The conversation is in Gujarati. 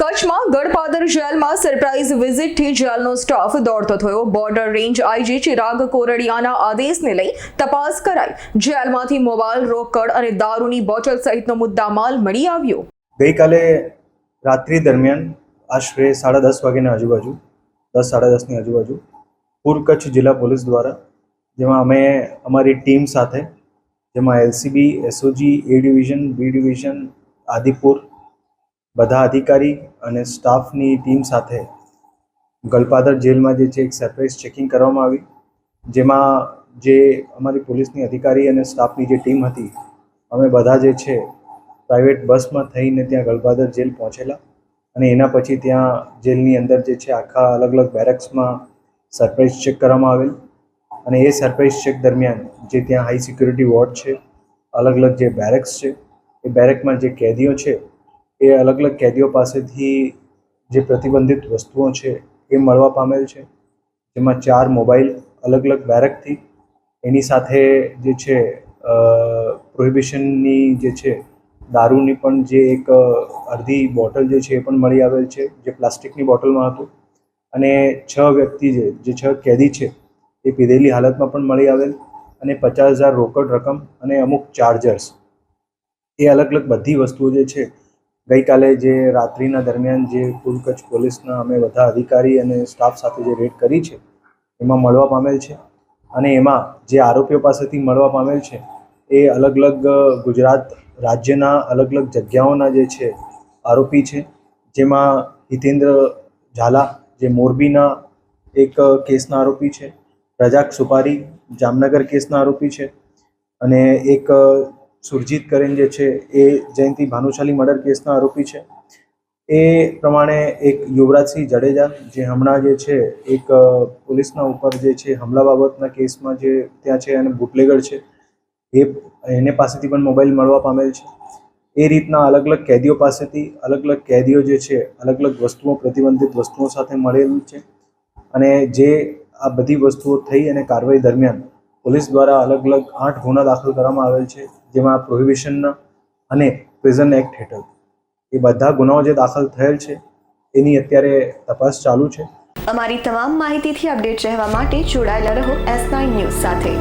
કચ્છમાં ગડપાદર જેલમાં સરપ્રાઇઝ વિઝિટથી જેલનો સ્ટાફ દોડતો થયો. બોર્ડર રેન્જ આઈજી ચિરાગ કોરડિયાના આદેશને લઈ તપાસ કરાઈ. જેલમાંથી મોબાઈલ, રોકડ અને દારૂની બોટલ સહિતનો મુદ્દામાલ મળી આવ્યો. ગઈકાલે રાત્રિ દરમિયાન આશરે સાડા દસ વાગ્યાની આજુબાજુ, દસ સાડા દસની આજુબાજુ પૂર્વ કચ્છ જિલ્લા પોલીસ દ્વારા, જેમાં અમે, અમારી ટીમ સાથે, જેમાં LCB, SOG, A division, B division, Adipur બધા અધિકારી અને સ્ટાફની ટીમ સાથે ગલપાદર જેલમાં જે છે એક સરપ્રાઇઝ ચેકિંગ કરવામાં આવી, જેમાં જે અમારી પોલીસની અધિકારી અને સ્ટાફની જે ટીમ હતી, અમે બધા જે છે પ્રાઇવેટ બસમાં થઈને ત્યાં ગલપાદર જેલ પહોંચેલા અને એના પછી ત્યાં જેલની અંદર જે છે આખા અલગ અલગ બેરેક્સમાં સરપ્રાઇઝ ચેક કરવામાં આવેલ. અને એ સરપ્રાઇઝ ચેક દરમિયાન જે ત્યાં હાઈ સિક્યુરિટી વોર્ડ છે, અલગ અલગ જે બેરેક્સ છે, એ બેરેકમાં જે કેદીઓ છે એ અલગ અલગ કેદીઓ પાસેથી જે પ્રતિબંધિત વસ્તુઓ છે એ મળવા પામેલ છે. જેમાં ચાર મોબાઈલ અલગ અલગ બેરકથી એની સાથે જે છે પ્રોહિબિશનની જે છે, દારૂની પણ જે એક અડધી બોટલ જે છે એ પણ મળી આવેલ છે, જે પ્લાસ્ટિકની બોટલમાં હતું. અને છ વ્યક્તિ જે જે છ કેદી છે એ પીધેલી હાલતમાં પણ મળી આવેલ અને પચાસ હજાર રોકડ રકમ અને અમુક ચાર્જર્સ એ અલગ અલગ બધી વસ્તુઓ જે છે ગઈકાલે જે રાત્રિના દરમિયાન જે કુલ કચ્છ પોલીસના અમે બધા અધિકારી અને સ્ટાફ સાથે જે રેડ કરી છે, એમાં મળવા પામેલ છે અને એમાં જે આરોપીઓ પાસેથી મળવા પામેલ છે, એ અલગ અલગ ગુજરાત રાજ્યના અલગ અલગ જગ્યાઓના જે છે આરોપી છે. જેમાં હિતેન્દ્ર ઝાલા, જે મોરબીના એક કેસના આરોપી છે રજાક સુપારી, જામનગર કેસના આરોપી છે અને એક સુરજીત કરેન જે છે એ જયંતિ ભાનુશાલી મર્ડર કેસના આરોપી છે. એ પ્રમાણે એક યુવરાજસિંહ જડેજા જે હમણાં જે છે એક પોલીસના ઉપર જે છે હમલા બાબતના કેસમાં જે ત્યાં છે અને બુટલેગર છે, એ, એને પાસેથી પણ મોબાઈલ મળવા પામેલ છે. એ રીતના અલગ અલગ કેદીઓ પાસેથી અલગ અલગ કેદીઓ જે છે અલગ અલગ વસ્તુઓ, પ્રતિબંધિત વસ્તુઓ સાથે મળેલું છે. અને જે આ બધી વસ્તુઓ થઈ અને કાર્યવાહી દરમિયાન પોલીસ દ્વારા અલગ અલગ આઠ ગુના દાખલ કરવામાં આવેલ છે. જેમાં પ્રોહિબિશન અને પ્રિઝન એક્ટ હેઠળ. એ બધા ગુનાઓ જે દાખલ થયેલ છે, એની અત્યારે તપાસ ચાલુ છે. અમારી તમામ માહિતીથી અપડેટ રહેવા માટે જોડાયેલા રહો એસ નાઇન ન્યૂઝ સાથે.